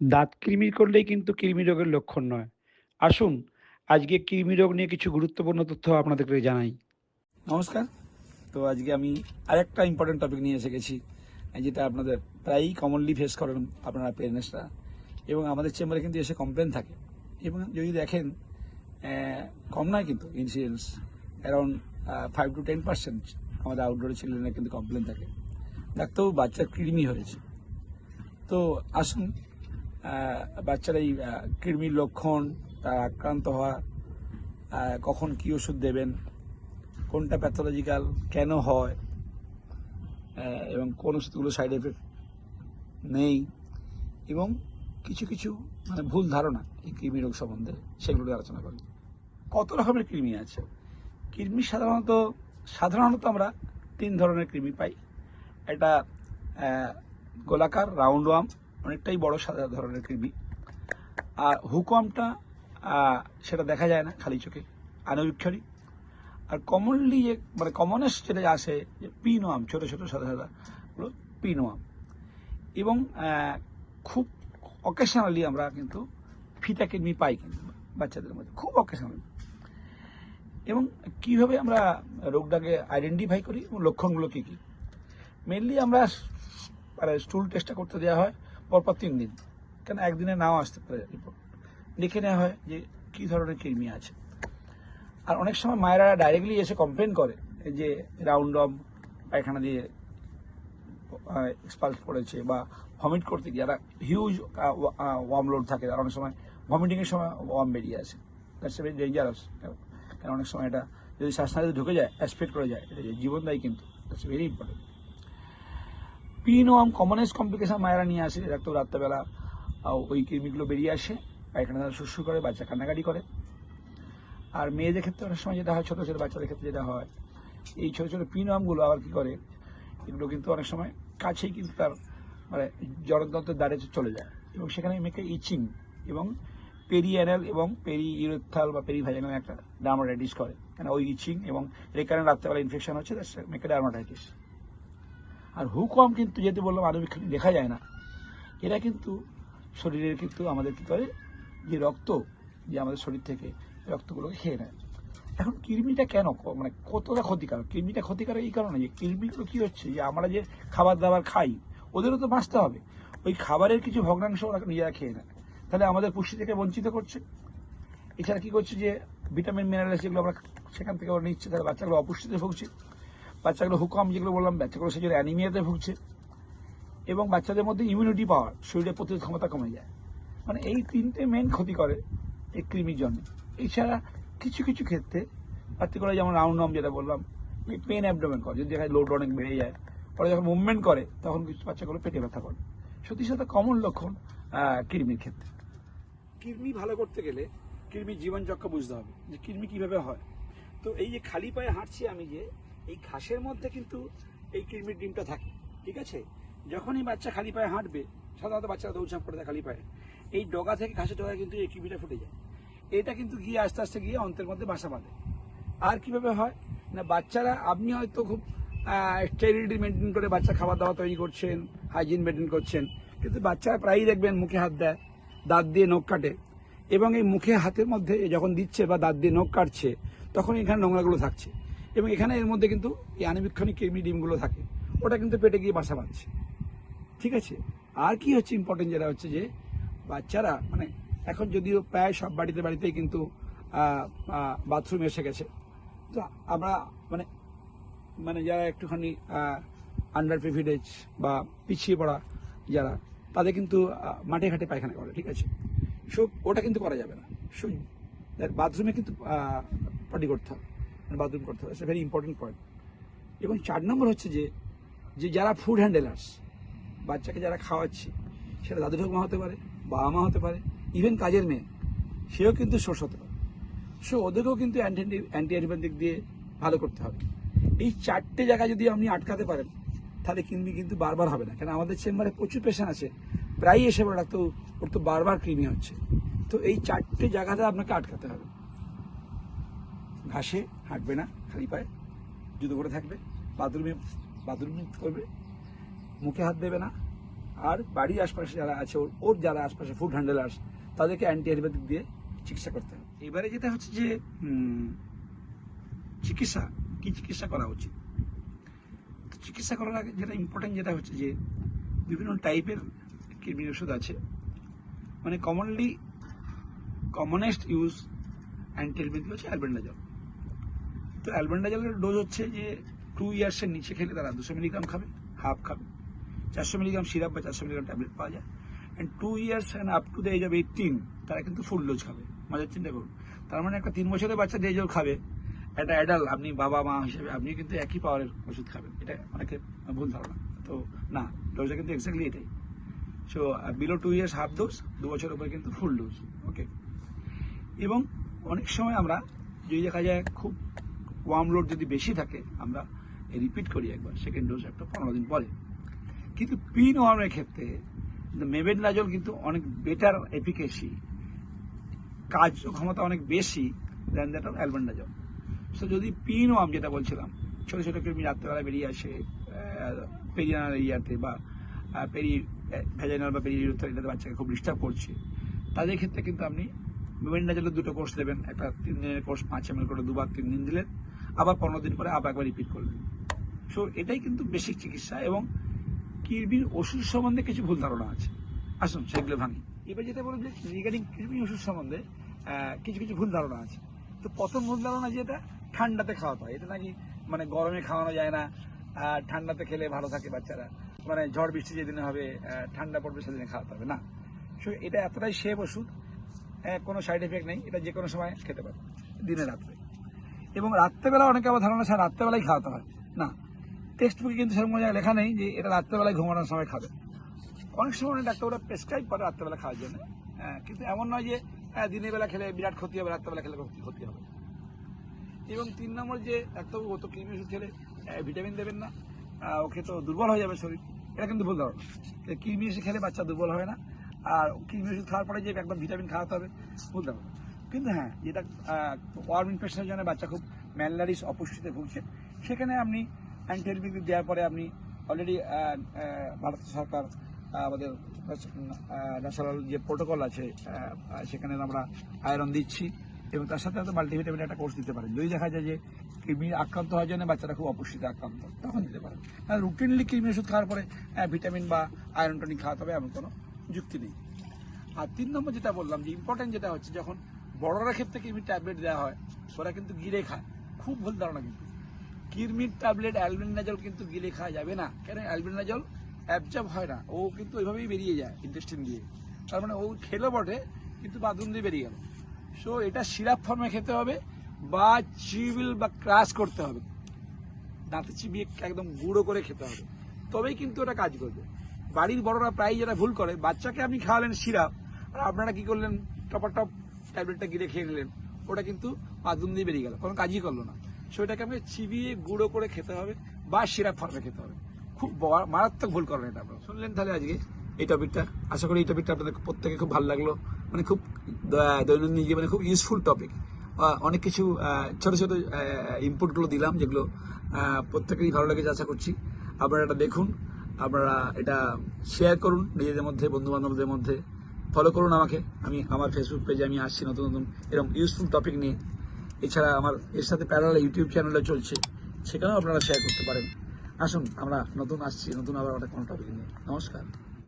দাঁত কৃমির করলেই কিন্তু কৃমি রোগের লক্ষণ নয়। আসুন, আজকে কৃমি রোগ নিয়ে কিছু গুরুত্বপূর্ণ তথ্য আপনাদেরকে জানাই। নমস্কার। তো আজকে আমি আরেকটা ইম্পর্টেন্ট টপিক নিয়ে এসে গেছি যেটা আপনাদের প্রায়ই কমনলি ফেস করেন আপনারা পেরেন্টসরা এবং আমাদের চেম্বারে কিন্তু এসে কমপ্লেন থাকে। এবং যদি দেখেন কম নয় কিন্তু incidence around five to ten percent আমাদের আউটডোরে ছেলেরা কিন্তু কমপ্লেন থাকে। ডাক্তারবাবু বাচ্চার কৃমি হয়েছে। তো আসুন বাচ্চার এই কৃমির লক্ষণ, তার আক্রান্ত হওয়া কখন কি ওষুধ দেবেন, কোনটা প্যাথোলজিক্যাল, কেন হয় এবং কোন ওষুধগুলো সাইড এফেক্ট নেই, এবং কিছু কিছু মানে ভুল ধারণা এই কৃমি রোগ সম্বন্ধে সেগুলো আলোচনা করি কত রকমের কৃমি আছে? কৃমি সাধারণত সাধারণত আমরা তিন ধরনের কৃমি পাই। একটা গোলাকার রাউন্ড ওয়াম অনেকটাই বড় সাদা ধরনের কৃমি। আর হুকমটা সেটা দেখা যায় না খালি চোখে আনুবীক্ষণিক আর কমনলি যে মানে কমনেস্ট যেটা আসে, যে পিনোয়াম ছোট ছোট, সাদা সাদা গুলো পিনোয়াম এবং খুব অকেশনালি আমরা কিন্তু ফিতা কৃমি পাই কিন্তু বাচ্চাদের মধ্যে, খুব অকেশনালি এবং কীভাবে আমরা রোগটাকে আইডেন্টিফাই করি এবং লক্ষণগুলো কী কী? মেনলি আমরা মানে স্টুল টেস্টটা করতে দেওয়া হয়, পরপর তিন দিন। কেন একদিনে নাও আসতে পারে রিপোর্ট লিখে নেওয়া হয় যে কী ধরনের কৃমি আছে। আর অনেক সময় মায়েরা ডাইরেক্টলি এসে কমপ্লেন করে যে রাউন্ডম পায়খানা দিয়ে এক্সপাল্স পড়েছে বা ভমিট করতে গিয়ে, যারা হিউজ ওয়ার্ম লোড থাকে অনেক সময় ভমিটিংয়ের সময় ওয়ার্ম বেরিয়ে আসে। দ্যাটস ভেরি ডেঞ্জারাস কারণ অনেক সময় এটা যদি শ্বাসনালীতে ঢুকে যায় অ্যাসপেক্ট করে যায়, এটা জীবনদায়ী কিন্তু that's very important pin worm commonest complication মায়েরা নিয়ে আসে ডাক্তার রাত্রেবেলা ওই কৃমিগুলো বেরিয়ে আসে পায়খানা শুশু করে বাচ্চা কান্নাকাটি করে আর মেয়েদের ক্ষেত্রে অনেক সময় যেটা হয় ছোটো ছোট বাচ্চাদের ক্ষেত্রে যেটা হয় এই ছোটো ছোট পিনমগুলো আবার কী করে এগুলো কিন্তু অনেক সময় কাছেই কিন্তু তার মানে জড়তন্ত্রের দ্বারে চলে যায়। এবং সেখানে মেয়েকে ইচিং এবং পেরি পেরিয়ানাল এবং পেরি ইউরেথাল বা পেরি ভাইজানাল একটা ডার্মাটাইটিস করে। কেন ওই ইচিং এবং রেকারেন্ট রাত্রেবেলা ইনফেকশন হচ্ছে মেয়েকে ডার্মাটাইটিস আর হুকম কিন্তু যেহেতু বললাম আনুবীক্ষণিক দেখা যায় না, এরা কিন্তু শরীরের কিন্তু আমাদের কি করে, যে রক্ত, যে আমাদের শরীর থেকে রক্তগুলোকে খেয়ে নেয়। এখন কৃমিটা কেন মানে কতটা ক্ষতিকারক? কৃমিটা ক্ষতিকারক এই কারণে যে কৃমিগুলো কী হচ্ছে, যে আমরা যে খাবার দাবার খাই, ওদেরও তো বাঁচতে হবে। ওই খাবারের কিছু ভগ্নাংশ ওরা নিজেরা খেয়ে নেয়। তাহলে আমাদের পুষ্টি থেকে বঞ্চিত করছে। এছাড়া কী করছে যে ভিটামিন, মিনারেলস যেগুলো আমরা সেখান থেকে ওরা নিচ্ছে, তাহলে বাচ্চাগুলো অপুষ্টিতে ভুগছে। বাচ্চাগুলো হুকাম যেগুলো বললাম, বাচ্চাগুলো সেজন্য অ্যানিমিয়াতে ভুগছে এবং বাচ্চাদের মধ্যে ইমিউনিটি পাওয়ার শরীরের প্রতিরোধ ক্ষমতা কমে যায়। মানে এই তিনটে মেন ক্ষতি করে এই কৃমির জন্য এছাড়া কিছু কিছু ক্ষেত্রে পার্টিকুলার যেমন রাউন্ড নম যেটা বললাম এই পেন অ্যাবডোমেন করে, যদি দেখা লোড অনেক বেড়ে যায়, পরে যখন মুভমেন্ট করে, তখন কিছু বাচ্চাগুলো পেটে ব্যথা করে। সত্যি সাথে কমন লক্ষণ কৃমির ক্ষেত্রে। কৃমি ভালো করতে গেলে কৃমির জীবনচক্র বুঝতে হবে যে কৃমি কীভাবে হয়। তো এই যে খালি পায়ে হাঁটছি আমি যে এই ঘাসের মধ্যে কিন্তু এই কৃমির ডিমটা থাকে, ঠিক আছে? যখনই বাচ্চা খালি পায়ে হাঁটবে, সাধারণত বাচ্চারা দৌড়ঝাঁপ করে দেয় খালি পায়ে। এই ডগা থেকে ঘাসের ডগায় কিন্তু এই কৃমিটা ফুটে যায়। এটা কিন্তু গিয়ে আস্তে আস্তে গিয়ে অন্তের মধ্যে বাসা বাঁধে। আর কীভাবে হয়? না, বাচ্চারা, আপনি হয়তো খুব স্টেরিলিটি মেনটেন করে বাচ্চা খাবার দাবার তৈরি করছেন হাইজিন মেনটেন করছেন, কিন্তু বাচ্চারা প্রায়ই দেখবেন মুখে হাত দেয়, দাঁত দিয়ে নখ কাটে। এবং এই মুখে হাতের মধ্যে যখন দিচ্ছে বা দাঁত দিয়ে নখ কাটছে, তখন এখানে নোংরাগুলো থাকছে। এবং এখানে এর মধ্যে কিন্তু এই আনুবীক্ষণিক কৃমি ডিমগুলো থাকে। ওটা কিন্তু পেটে গিয়ে বাসা বাঁধছে। ঠিক আছে? আর কি হচ্ছে ইম্পর্টেন্ট যেটা হচ্ছে যে, বাচ্চারা মানে এখন যদিও প্রায় সব বাড়িতে বাড়িতেই কিন্তু বাথরুম এসে গেছে। তো আমরা মানে মানে যারা একটুখানি আন্ডার প্রিভিলেজ বা পিছিয়ে পড়া যারা, তাদের কিন্তু মাঠে ঘাটে পায়খানা করে, ঠিক আছে? সো ওটা কিন্তু করা যাবে না। সো বাথরুমে কিন্তু পটি করতে হবে। বাথরুম করতে হবে ভেরি ইম্পর্টেন্ট পয়েন্ট এবং চার নম্বর হচ্ছে যে যে যারা ফুড হ্যান্ডেলার্স বাচ্চাকে যারা খাওয়াচ্ছে, সেটা দাদু ঠাকুমা হতে পারে, বাবা মা হতে পারে ইভেন কাজের মেয়ে, সেও কিন্তু সোর্স হতে পারে। সো ওদেরকেও কিন্তু অ্যান্টি অ্যান্টি অ্যান্টিবায়োটিক দিয়ে ভালো করতে হবে। এই চারটে জায়গা যদি আপনি আটকাতে পারেন, তাহলে কৃমি কিন্তু বারবার হবে না। কেন? আমাদের চেম্বারে প্রচুর পেশেন্ট আছে। প্রায়ই এসে বলে, ডাক্তার, ওর তো বারবার কৃমি হচ্ছে। তো এই চারটে জায়গাতে আপনাকে আটকাতে হবে। ঘাসে হাঁটবে না, খালি পায়ে জুতো করে থাকবে, বাথরুমে, বাথরুম করবে, মুখে হাত দেবে না। আর বাড়ির আশপাশে যারা আছে, ওর ওর যারা আশপাশে ফুড হ্যান্ডেলার্স তাদেরকে অ্যান্টি অ্যালোপ্যাথিক দিয়ে চিকিৎসা করতে হবে। এবারে যেটা হচ্ছে যে চিকিৎসা, কি চিকিৎসা করা উচিত? চিকিৎসা করার আগে যেটা ইম্পর্টেন্ট যেটা হচ্ছে যে, বিভিন্ন টাইপের কৃমির ওষুধ আছে। মানে কমনলি কমনেস্ট ইউজ অ্যান্টিএলবিথি হচ্ছে অ্যালবেন্ডাজল তো অ্যালবেন্ডাজলের ডোজ হচ্ছে যে টু ইয়ার্সের নিচে খেলে তারা দুশো মিলিগ্রাম খাবে হাফ খাবে। চারশো মিলিগ্রাম সিরাপ বা চারশো মিলিগ্রাম ট্যাবলেট পাওয়া যায়। And two years and up to the age of eighteen তারা কিন্তু ফুল ডোজ খাবে। মজার চিন্তা করুন। তার মানে একটা তিন বছরের বাচ্চা ডেজও খাবে, একটা অ্যাডাল্ট আপনি বাবা, মা হিসেবে আপনি কিন্তু একই পাওয়ারের ওষুধ খাবেন। এটা অনেকে ভুল ধারণা। তো না ডোজটা কিন্তু এক্স্যাক্টলি এটাই। So below two years half dose দু বছর উপরে কিন্তু ফুল ডোজ ওকে এবং অনেক সময় আমরা যদি দেখা যায় খুব ওয়ার্ম লোড যদি বেশি থাকে, আমরা রিপিট করি একবার সেকেন্ড ডোজ একটা পনেরো দিন পরে। কিন্তু পিন ওয়ার্মের ক্ষেত্রে মেবেন নাজল কিন্তু অনেক বেটার এফিকেসি কাজ ক্ষমতা অনেক বেশি then that of albendazole so যদি পিন ওয়ার্ম যেটা বলছিলাম, ছোটো ছোটো কৃমি রাত্রেবেলা বেরিয়ে আসে পেরিয়ানাল এরিয়াতে বা পেরি ভেজাইনাল বা পেরি এটাতে বাচ্চাকে খুব ডিস্টার্ব করছে, তাদের ক্ষেত্রে কিন্তু আপনি মেবেন মেবেন্ডাজলের দুটো কোর্স দেবেন, একটা তিন দিনের কোর্স পাঁচ এম করে দুবার তিন দিন দিলেন আবার পনেরো দিন পরে আবার একবার রিপিট করলেন। সো এটাই কিন্তু বেসিক চিকিৎসা এবং কিডনির ওষুধ সম্বন্ধে কিছু ভুল ধারণা আছে। আসুন, সেগুলো ভাঙি। এবার যেটা বলুন যে রিগার্ডিং কিডনি ওষুধ সম্বন্ধে কিছু কিছু ভুল ধারণা আছে। তো প্রথম ভুল ধারণা যেটা, ঠান্ডাতে খাওয়াতে হয়। এটা নাকি মানে গরমে খাওয়ানো যায় না ঠান্ডাতে খেলে ভালো থাকে বাচ্চারা। মানে ঝড় বৃষ্টি যেদিনে হবে ঠান্ডা পড়বে সেদিনে খাওয়াতে হবে, না? সো এটা এতটাই সেফ ওষুধ কোনো সাইড এফেক্ট নেই। এটা যে কোনো সময় খেতে পারে, দিনে রাত্রে। এবং রাত্রেবেলা অনেকে আবার ধারণা স্যার রাত্রেবেলায় খাওয়াতে হয়। না টেক্সট বুকে কিন্তু সেরকম জায়গায় লেখা নেই যে এটা রাত্রেবেলায় ঘুমানোর সময় খাবে। অনেক সময় অনেক ডাক্তাররা প্রেসক্রাইব করে রাত্রেবেলা খাওয়ার জন্য। হ্যাঁ, কিন্তু এমন নয় যে হ্যাঁ, দিনের বেলা খেলে বিরাট ক্ষতি হবে রাত্রেবেলা খেলে ক্ষতি হবে। এবং তিন নম্বর যে ডাক্তারবাবু ও তো কৃমি ওষুধ খেলে ভিটামিন দেবেন না। ওকে তো দুর্বল হয়ে যাবে শরীর। এটা কিন্তু ভুল ধারণা। কৃমি ওষুধ খেলে বাচ্চা দুর্বল হয় না। আর কৃমি ওষুধ খাওয়ার পরে যে একদম ভিটামিন খাওয়াতে হবে ভুল ধারণা। কিন্তু হ্যাঁ যেটা ওয়ার্ম ইনফেকশনের জন্য বাচ্চা খুব ম্যালনারিস অপুষ্টিতে ভুগছে। সেখানে আপনি অ্যান্টিবায়োটিক দেওয়ার পরে আপনি অলরেডি ভারত সরকার আমাদের ন্যাশনাল যে প্রোটোকল আছে সেখানে আমরা আয়রন দিচ্ছি এবং তার সাথে মাল্টিভিটামিন একটা কোর্স দিতে পারেন। যদি দেখা যায় যে কৃমি আক্রান্ত হওয়ার জন্য বাচ্চারা খুব অপুষ্টিতে আক্রান্ত, তখন দিতে পারেন। আর রুটিনলি কৃমি ওষুধ খাওয়ার পরে ভিটামিন বা আয়রন টনিক খাওয়াতে হবে এমন কোনো যুক্তি নেই। আর তিন নম্বর যেটা বললাম যে ইম্পর্টেন্ট যেটা হচ্ছে, যখন বড়রা ক্ষেত্রে কৃমির ট্যাবলেট দেওয়া হয় ওরা কিন্তু গিলে খায়। খুব ভুল ধারণা কিন্তু। কিরমির ট্যাবলেট অ্যালবেন্ডাজল কিন্তু গিলে খাওয়া যাবে না। কেন? অ্যালবেন্ডাজল অ্যাবজর্ব হয় না। ও কিন্তু ওইভাবেই বেরিয়ে যায় ইন্টেস্টিন দিয়ে। তার মানে ও খেলো বটে, কিন্তু বাথরুম দিয়ে বেরিয়ে গেল। সো এটা সিরাপ ফর্মে খেতে হবে বা চিবিল বা ক্রাশ করতে হবে। দাঁতে চিবিয়ে একদম গুঁড়ো করে খেতে হবে। তবেই কিন্তু ওটা কাজ করবে। বাড়ির বড়রা প্রায় যেটা ভুল করে, বাচ্চাকে আপনি খাওয়ালেন সিরাপ আর আপনারা কি করলেন? টপার টপ ট্যাবলেটটা গিলে খেয়ে নিলেন, ওটা কিন্তু বাথরুম দিয়ে বেরিয়ে গেল, কোনো কাজই করল না। সো এটাকে আমাকে চিবিয়ে গুঁড়ো করে খেতে হবে বা সিরাপ ফর্মে খেতে হবে। খুব মারাত্মক ভুল করেন এটা আপনারা। শুনলেন তাহলে আজকে এই টপিকটা? আশা করি এই টপিকটা আপনাদের প্রত্যেকে খুব ভালো লাগল। মানে খুব দৈনন্দিন জীবনে খুব ইউজফুল টপিক অনেক কিছু ছোট ছোট ইনপুটগুলো দিলাম যেগুলো প্রত্যেকেরই ভালো লেগেছে আশা করছি। আপনারা এটা দেখুন, আপনারা এটা শেয়ার করুন নিজেদের মধ্যে বন্ধু বান্ধবদের মধ্যে। ফলো করুন আমাকে। আমি আমার ফেসবুক পেজে আমি আসছি নতুন নতুন এরকম ইউজফুল টপিক নিয়ে। এছাড়া আমার এর সাথে প্যারাল ইউটিউব চ্যানেলও চলছে। সেখানেও আপনারা শেয়ার করতে পারেন। আসুন, আমরা নতুন আসছি, নতুন আবার একটা কোনো টপিক নিয়ে। নমস্কার।